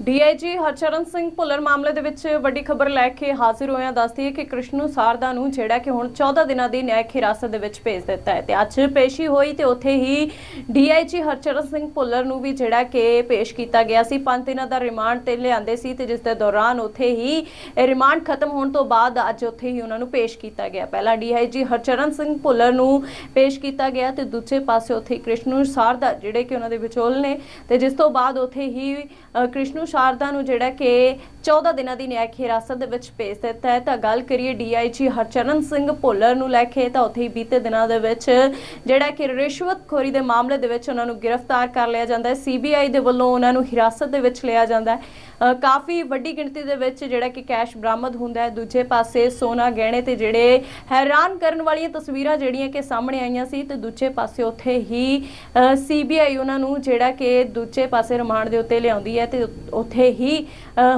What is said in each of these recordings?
DIG Harcharan Singh Bhullar ਮਾਮਲੇ ਦੇ ਵਿੱਚ ਵੱਡੀ ਖਬਰ ਲੈ ਕੇ ਹਾਜ਼ਰ ਹੋਇਆ ਦੱਸਦੀ ਹੈ ਕਿ ਕ੍ਰਿਸ਼ਨੂ ਸਾਰਦਾ ਨੂੰ ਜਿਹੜਾ ਕਿ ਹੁਣ 14 ਦਿਨਾਂ ਦੀ ਨਿਆਇਕ ਹਿਰਾਸਤ ਦੇ ਵਿੱਚ ਭੇਜ ਦਿੱਤਾ ਹੈ ਤੇ ਅੱਜ ਪੇਸ਼ੀ ਹੋਈ ਤੇ ਉੱਥੇ ਹੀ ਡੀਆਈਜੀ ਹਰਚਰਨ ਸਿੰਘ ਭੁੱਲਰ ਨੂੰ ਵੀ ਜਿਹੜਾ ਕਿ ਪੇਸ਼ ਕੀਤਾ ਗਿਆ ਸੀ। ਪੰਜ ਦਿਨਾਂ ਦਾ ਰਿਮਾਂਡ ਤੇ ਲਿਆਂਦੇ ਸੀ ਤੇ ਜਿਸ ਦੇ ਦੌਰਾਨ ਉੱਥੇ ਹੀ ਰਿਮਾਂਡ ਖਤਮ ਹੋਣ ਤੋਂ ਬਾਅਦ ਅੱਜ ਉੱਥੇ ਹੀ ਉਹਨਾਂ ਨੂੰ ਪੇਸ਼ ਕੀਤਾ ਗਿਆ। ਪਹਿਲਾਂ ਡੀਆਈਜੀ ਹਰਚਰਨ ਸਿੰਘ ਭੁੱਲਰ ਨੂੰ ਪੇਸ਼ ਕੀਤਾ ਗਿਆ ਤੇ ਦੂਜੇ ਪਾਸੇ ਉੱਥੇ ਕ੍ਰਿਸ਼ਨੂ ਸਾਰਦਾ ਜਿਹੜੇ ਕਿ ਉਹਨਾਂ ਦੇ ਵਿਚੋਲ ਨੇ ਤੇ ਜਿਸ ਤੋਂ ਬਾਅਦ ਉੱਥੇ ਹੀ ਅ, ਕ੍ਰਿਸ਼ਨੂ ਸ਼ਾਰਦਾ ਨੂੰ ਜਿਹੜਾ ਕਿ 14 ਦਿਨਾਂ ਦੀ ਨਿਆਇਕ ਹਿਰਾਸਤ ਦੇ ਵਿੱਚ ਭੇਜ ਦਿੱਤਾ ਹੈ। ਤਾਂ ਗੱਲ ਕਰੀਏ ਡੀਆਈਜੀ ਹਰਚਰਨ ਸਿੰਘ ਭੋਲਰ ਨੂੰ ਲੈ ਕੇ, ਤਾਂ ਉੱਥੇ ਹੀ ਬੀਤੇ ਦਿਨਾਂ ਦੇ ਵਿੱਚ ਜਿਹੜਾ ਕਿ ਰਿਸ਼ਵਤਖੋਰੀ ਦੇ ਮਾਮਲੇ ਦੇ ਵਿੱਚ ਉਹਨਾਂ ਨੂੰ ਗ੍ਰਿਫਤਾਰ ਕਰ ਲਿਆ ਜਾਂਦਾ ਹੈ। ਸੀਬੀਆਈ ਦੇ ਵੱਲੋਂ ਉਹਨਾਂ ਨੂੰ ਹਿਰਾਸਤ ਦੇ ਵਿੱਚ ਲਿਆ ਜਾਂਦਾ ਹੈ। ਕਾਫੀ ਵੱਡੀ ਗਿਣਤੀ ਦੇ ਵਿੱਚ ਜਿਹੜਾ ਕਿ ਕੈਸ਼ ਬਰਾਮਦ ਹੁੰਦਾ ਹੈ। ਦੂਜੇ ਪਾਸੇ ਸੋਨਾ ਗਹਿਣੇ ਤੇ ਜਿਹੜੇ ਹੈਰਾਨ ਕਰਨ ਵਾਲੀਆਂ ਤਸਵੀਰਾਂ ਜਿਹੜੀਆਂ ਕਿ ਸਾਹਮਣੇ ਆਈਆਂ ਸੀ, ਤੇ ਦੂਜੇ ਪਾਸੇ ਉੱਥੇ ਹੀ ਸੀਬੀਆਈ ਉਹਨਾਂ ਨੂੰ ਜਿਹੜਾ ਕਿ ਦੂਜੇ ਪਾਸੇ ਰਿਮਾਂਡ ਦੇ ਉੱਤੇ ਲਿਆਉਂਦੀ ਹੈ ਤੇ ਉੱਥੇ ਹੀ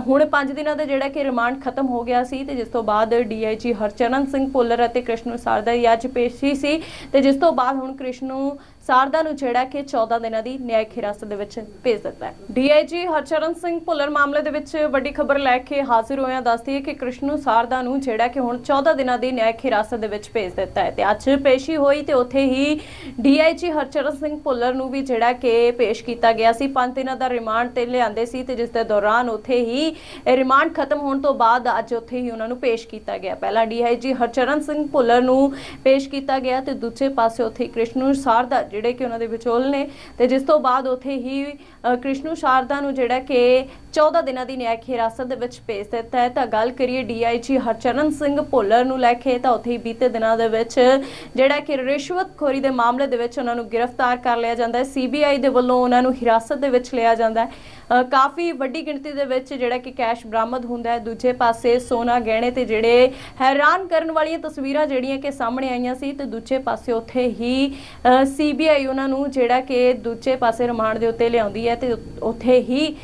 ਹੁਣ 5 ਦਿਨਾਂ ਦਾ ਜਿਹੜਾ ਕਿ ਰਿਮਾਂਡ ਖਤਮ ਹੋ ਗਿਆ ਸੀ ਤੇ ਜਿਸ ਤੋਂ ਬਾਅਦ ਡੀਆਈਜੀ ਹਰਚਰਨ ਸਿੰਘ ਭੁੱਲਰ ਅਤੇ ਕ੍ਰਿਸ਼ਨ ਸਾਰਦਾ ਦੀ ਅੱਜ ਪੇਸ਼ੀ ਸੀ ਤੇ ਜਿਸ ਤੋਂ ਬਾਅਦ ਹੁਣ ਕ੍ਰਿਸ਼ਨੂ ਸਾਰਦਾ ਨੂੰ ਜਿਹੜਾ ਕਿ 14 ਦਿਨਾਂ ਦੀ ਨਿਆਇਕ ਹਿਰਾਸਤ ਦੇ ਵਿੱਚ ਭੇਜ ਦਿੱਤਾ ਹੈ। ਡੀਆਈਜੀ ਹਰਚਰਨ ਸਿੰਘ ਭੁੱਲਰ ਮਾਮਲੇ ਦੇ ਵਿੱਚ ਵੱਡੀ ਖਬਰ ਲੈ ਕੇ ਹਾਜ਼ਰ ਹੋਇਆ ਦੱਸਦੀ ਹੈ ਕਿ ਕ੍ਰਿਸ਼ਨੂ ਸਾਰਦਾ ਨੂੰ ਜਿਹੜਾ ਕਿ ਹੁਣ 14 ਦਿਨਾਂ ਦੀ ਨਿਆਇਕ ਹਿਰਾਸਤ ਦੇ ਵਿੱਚ ਭੇਜ ਦਿੱਤਾ ਹੈ ਤੇ ਅੱਜ ਪੇਸ਼ੀ ਹੋਈ ਤੇ ਉੱਥੇ ਹੀ ਡੀਆਈਜੀ ਹਰਚਰਨ ਸਿੰਘ ਭੁੱਲਰ ਨੂੰ ਵੀ ਜਿਹੜਾ ਕਿ ਪੇਸ਼ ਕੀਤਾ ਗਿਆ ਸੀ। ਪੰਜ ਦਿਨਾਂ ਦਾ ਰਿਮਾਂਡ ਤੇ ਲਿਆਂਦੇ ਸੀ ਤੇ ਜਿਸ ਦੇ ਦੌਰਾਨ ਉੱਥੇ ਹੀ ਰਿਮਾਂਡ ਖਤਮ ਹੋਣ ਤੋਂ ਬਾਅਦ ਅੱਜ ਉੱਥੇ ਹੀ ਉਹਨਾਂ ਨੂੰ ਪੇਸ਼ ਕੀਤਾ ਗਿਆ। ਪਹਿਲਾਂ ਡੀਆਈਜੀ ਹਰਚਰਨ ਸਿੰਘ ਭੁੱਲਰ ਨੂੰ ਪੇਸ਼ ਕੀਤਾ ਗਿਆ ਤੇ ਦੂਜੇ ਪਾਸੇ ਉੱਥੇ ਕ੍ਰਿਸ਼ਨੂ ਸਾਰਦਾ ਜਿਹੜੇ ਕਿ ਉਹਨਾਂ ਦੇ ਵਿਚੋਲ ਨੇ ਤੇ ਜਿਸ ਤੋਂ ਬਾਅਦ ਉੱਥੇ ਹੀ ਅ, ਕ੍ਰਿਸ਼ਨੂ ਸਾਰਦਾ ਨੂੰ ਜਿਹੜਾ ਕਿ 14 ਦਿਨਾਂ ਦੀ ਨਿਆਇਕ ਹਿਰਾਸਤ ਦੇ ਵਿੱਚ ਭੇਜ ਦਿੱਤਾ ਹੈ। ਤਾਂ ਗੱਲ ਕਰੀਏ ਡੀਆਈਜੀ ਹਰਚਰਨ ਸਿੰਘ ਭੁੱਲਰ ਨੂੰ ਲੈ ਕੇ, ਤਾਂ ਉੱਥੇ ਹੀ ਬੀਤੇ ਦਿਨਾਂ ਦੇ ਵਿੱਚ ਜਿਹੜਾ ਕਿ ਰਿਸ਼ਵਤਖੋਰੀ ਦੇ ਮਾਮਲੇ ਦੇ ਵਿੱਚ ਉਹਨਾਂ ਨੂੰ ਗ੍ਰਿਫਤਾਰ ਕਰ ਲਿਆ ਜਾਂਦਾ ਹੈ। ਸੀਬੀਆਈ ਦੇ ਵੱਲੋਂ ਉਹਨਾਂ ਨੂੰ ਹਿਰਾਸਤ ਦੇ ਵਿੱਚ ਲਿਆ ਜਾਂਦਾ ਹੈ। ਕਾਫੀ ਵੱਡੀ ਗਿਣਤੀ ਦੇ ਵਿੱਚ ਜਿਹੜਾ ਕਿ ਕੈਸ਼ ਬਰਾਮਦ ਹੁੰਦਾ ਹੈ। ਦੂਜੇ ਪਾਸੇ ਸੋਨਾ ਗਹਿਣੇ ਤੇ ਜਿਹੜੇ ਹੈਰਾਨ ਕਰਨ ਵਾਲੀਆਂ ਤਸਵੀਰਾਂ ਜਿਹੜੀਆਂ ਕਿ ਸਾਹਮਣੇ ਆਈਆਂ ਸੀ, ਤੇ ਦੂਜੇ ਪਾਸੇ ਉੱਥੇ ਹੀ ਸੀਬੀਆਈ ਉਹਨਾਂ ਨੂੰ ਜਿਹੜਾ ਕਿ ਦੂਜੇ ਪਾਸੇ ਰਿਮਾਂਡ ਦੇ ਉੱਤੇ ਲਿਆਉਂਦੀ ਹੈ ਤੇ ਉੱਥੇ ਹੀ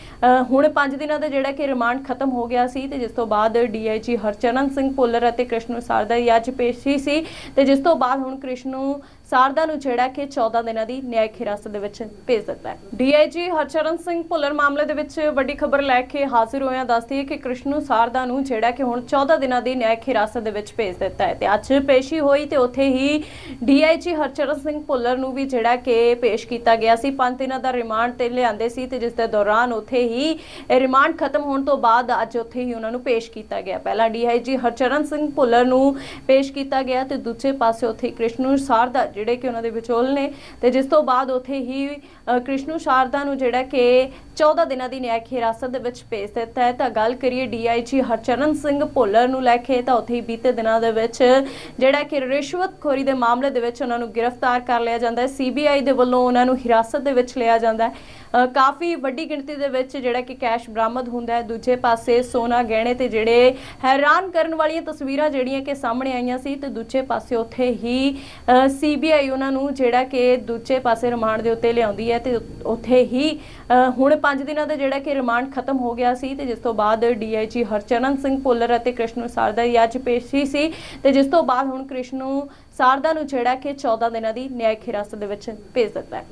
ਹੁਣ 5 ਦਿਨਾਂ ਦਾ ਜਿਹੜਾ ਕਿ ਰਿਮਾਂਡ ਖਤਮ ਹੋ ਗਿਆ ਸੀ ਤੇ ਜਿਸ ਤੋਂ ਬਾਅਦ ਡੀਆਈਜੀ ਹਰਚਰਨ ਸਿੰਘ ਭੁੱਲਰ ਅਤੇ ਕ੍ਰਿਸ਼ਨ ਸਾਰਦਾ ਦੀ ਅੱਜ ਪੇਸ਼ੀ ਸੀ ਤੇ ਜਿਸ ਤੋਂ ਬਾਅਦ ਹੁਣ ਕ੍ਰਿਸ਼ਨੂ ਸਾਰਦਾ ਨੂੰ ਜਿਹੜਾ ਕਿ 14 ਦਿਨਾਂ ਦੀ ਨਿਆਇਕ ਹਿਰਾਸਤ ਦੇ ਵਿੱਚ ਭੇਜ ਦਿੱਤਾ ਹੈ। ਡੀਆਈਜੀ ਹਰਚਰਨ ਸਿੰਘ ਭੁੱਲਰ ਮਾਮਲੇ ਦੇ ਵਿੱਚ ਵੱਡੀ ਖਬਰ ਲੈ ਕੇ ਹਾਜ਼ਰ ਹੋਇਆ ਦੱਸਦੀ ਹੈ ਕਿ ਕ੍ਰਿਸ਼ਨੂ ਸਾਰਦਾ ਨੂੰ ਜਿਹੜਾ ਕਿ ਹੁਣ 14 ਦਿਨਾਂ ਦੀ ਨਿਆਇਕ ਹਿਰਾਸਤ ਦੇ ਵਿੱਚ ਭੇਜ ਦਿੱਤਾ ਹੈ ਤੇ ਅੱਜ ਪੇਸ਼ੀ ਹੋਈ ਤੇ ਉੱਥੇ ਹੀ ਡੀਆਈਜੀ ਹਰਚਰਨ ਸਿੰਘ ਭੁੱਲਰ ਨੂੰ ਵੀ ਜਿਹੜਾ ਕਿ ਪੇਸ਼ ਕੀਤਾ ਗਿਆ ਸੀ। ਪੰਜ ਦਿਨਾਂ ਦਾ ਰਿਮਾਂਡ ਤੇ ਲਿਆਂਦੇ ਸੀ ਤੇ ਜਿਸ ਦੇ ਦੌਰਾਨ ਉੱਥੇ ਹੀ ਰਿਮਾਂਡ ਖਤਮ ਹੋਣ ਤੋਂ ਬਾਅਦ ਅੱਜ ਉੱਥੇ ਹੀ ਉਹਨਾਂ ਨੂੰ ਪੇਸ਼ ਕੀਤਾ ਗਿਆ। ਪਹਿਲਾਂ ਡੀਆਈਜੀ ਹਰਚਰਨ ਸਿੰਘ ਭੁੱਲਰ ਨੂੰ ਪੇਸ਼ ਕੀਤਾ ਗਿਆ ਤੇ ਦੂਜੇ ਪਾਸੇ ਉੱਥੇ ਕ੍ਰਿਸ਼ਨੂ ਸਾਰਦਾ ਜਿਹੜੇ ਕਿ ਉਹਨਾਂ ਦੇ ਵਿਚੋਲ ਨੇ ਤੇ ਜਿਸ ਤੋਂ ਬਾਅਦ ਉੱਥੇ ਹੀ ਕ੍ਰਿਸ਼ਨੂ ਸਾਰਦਾ ਨੂੰ ਜਿਹੜਾ ਕਿ 14 ਦਿਨਾਂ ਦੀ ਨਿਆਇਕ ਹਿਰਾਸਤ ਦੇ ਵਿੱਚ ਭੇਜ ਦਿੱਤਾ ਹੈ। ਤਾਂ ਗੱਲ ਕਰੀਏ ਡੀਆਈਜੀ ਹਰਚਰਨ ਸਿੰਘ ਭੋਲਰ ਨੂੰ ਲੈ ਕੇ, ਤਾਂ ਉੱਥੇ ਹੀ ਬੀਤੇ ਦਿਨਾਂ ਦੇ ਵਿੱਚ ਜਿਹੜਾ ਕਿ ਰਿਸ਼ਵਤਖੋਰੀ ਦੇ ਮਾਮਲੇ ਦੇ ਵਿੱਚ ਉਹਨਾਂ ਨੂੰ ਗ੍ਰਿਫਤਾਰ ਕਰ ਲਿਆ ਜਾਂਦਾ ਹੈ। ਸੀਬੀਆਈ ਦੇ ਵੱਲੋਂ ਉਹਨਾਂ ਨੂੰ ਹਿਰਾਸਤ ਦੇ ਵਿੱਚ ਲਿਆ ਜਾਂਦਾ ਹੈ। ਕਾਫੀ ਵੱਡੀ ਗਿਣਤੀ ਦੇ ਵਿੱਚ ਜਿਹੜਾ ਕਿ ਕੈਸ਼ ਬਰਾਮਦ ਹੁੰਦਾ ਹੈ। ਦੂਜੇ ਪਾਸੇ ਸੋਨਾ ਗਹਿਣੇ ਤੇ ਜਿਹੜੇ ਹੈਰਾਨ ਕਰਨ ਵਾਲੀਆਂ ਤਸਵੀਰਾਂ ਜਿਹੜੀਆਂ ਕਿ ਸਾਹਮਣੇ ਆਈਆਂ ਸੀ ਤੇ ਦੂਜੇ ਪਾਸੇ ਉੱਥੇ ਹੀ ਸੀਬੀਆਈ ਉਹਨਾਂ ਨੂੰ ਜਿਹੜਾ ਕਿ ਦੂਜੇ ਪਾਸੇ ਰਿਮਾਂਡ ਦੇ ਉੱਤੇ ਲਿਆਉਂਦੀ ਹੈ ਤੇ ਉੱਥੇ ਹੀ ਹੁਣ 5 ਦਿਨਾਂ ਦਾ ਜਿਹੜਾ ਕਿ ਰਿਮਾਂਡ ਖਤਮ ਹੋ ਗਿਆ ਸੀ ਤੇ ਜਿਸ ਤੋਂ ਬਾਅਦ ਡੀਆਈਜੀ ਹਰਚਰਨ ਸਿੰਘ ਭੁੱਲਰ ਅਤੇ ਕ੍ਰਿਸ਼ਨ ਸਾਰਦਾ ਦੀ ਅੱਜ ਪੇਸ਼ੀ ਸੀ ਤੇ ਜਿਸ ਤੋਂ ਬਾਅਦ ਹੁਣ ਕ੍ਰਿਸ਼ਨ ਸਾਰਦਾ ਨੂੰ ਜਿਹੜਾ ਕਿ 14 ਦਿਨਾਂ ਦੀ ਨਿਆਇਕ ਹਿਰਾਸਤ ਦੇ ਵਿੱਚ ਭੇਜ ਦਿੱਤਾ ਹੈ।